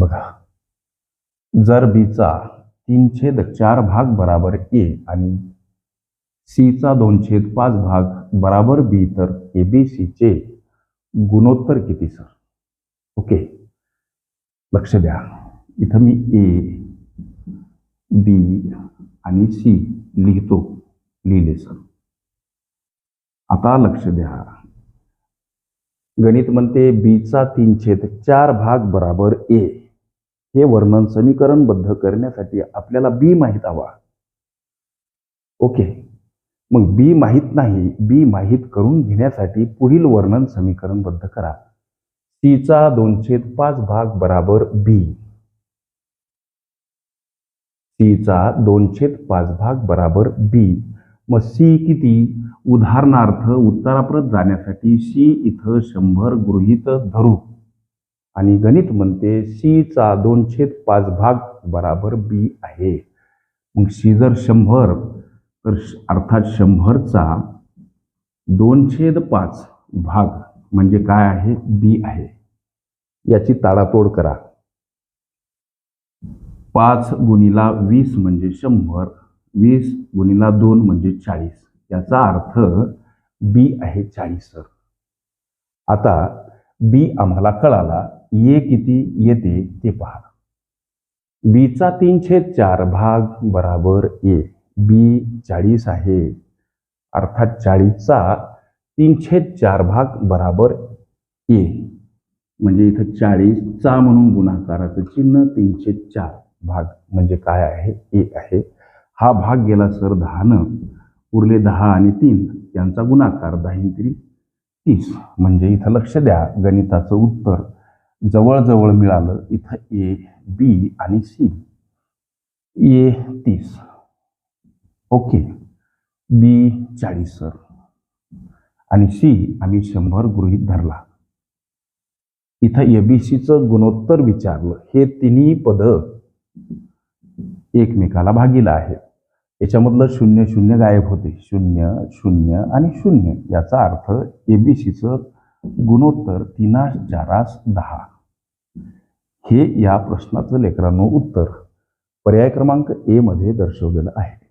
बघा. जर बीचा तीन छेद चार भाग बराबर ए आणि सीचा दोन छेद पाच भाग बराबर बी तर ए बी सीचे गुणोत्तर किती सर ओके लक्ष द्या. इथं मी ए बी आणि सी लिहितो. लिहिले सर आता लक्ष द्या. गणित म्हणते बीचा तीन छेद चार भाग बराबर ए हे वर्णन समीकरणबद्ध करण्यासाठी आपल्याला बी माहीत हवा. ओके मग बी माहीत नाही बी माहीत करून घेण्यासाठी पुढील वर्णन समीकरणबद्ध करा. सीचा दोनशे पाच भाग बराबर बी सीचा दोनशे पाच भाग बराबर बी मग सी किती? उदाहरणार्थ उत्तराप्रत जाण्यासाठी सी इथं शंभर गृहीत धरू. आणि गणित म्हणते सीचा दोन छेद पाच भाग बराबर बी आहे. मग सी जर शंभर तर अर्थात शंभरचा दोन छेद पाच भाग म्हणजे काय आहे? बी आहे. याची ताडातोड करा. पाच गुणिला वीस म्हणजे शंभर वीस गुणिला दोन म्हणजे चाळीस. याचा अर्थ बी आहे चाळीस सर आता बी आम्हाला कळाला ये किती येते ते पहा. बीचा तीनशे चार भाग बराबर ए. बी चाळीस आहे. अर्थात चाळीसचा तीनशे चार भाग बराबर ए. म्हणजे इथं चाळीसचा म्हणून गुणाकाराचं चिन्ह तीनशे चार भाग म्हणजे काय आहे? ए आहे. हा भाग गेला सर दहानं. उरले दहा आणि तीन. यांचा गुणाकार दहा तरी तीस. म्हणजे इथं लक्ष द्या गणिताचं उत्तर. जवळजवळ मिळालं इथं ए बी आणि सी ए तीस. ओके. बी चाळीस सर. आणि सी आम्ही शंभर गृहीत धरला. इथं एबीसीचं गुणोत्तर विचारलं. हे तिन्ही पद एकमेकाला भागीला आहेत. याच्यामधलं शून्य शून्य गायब होते. शून्य शून्य आणि शून्य याचा अर्थ एबीसीचं गुणोत्तर तिनास चारास दहा. हे या प्रश्नाचं लेकरांनो उत्तर पर्याय क्रमांक ए मध्ये दर्शवलेलं आहे.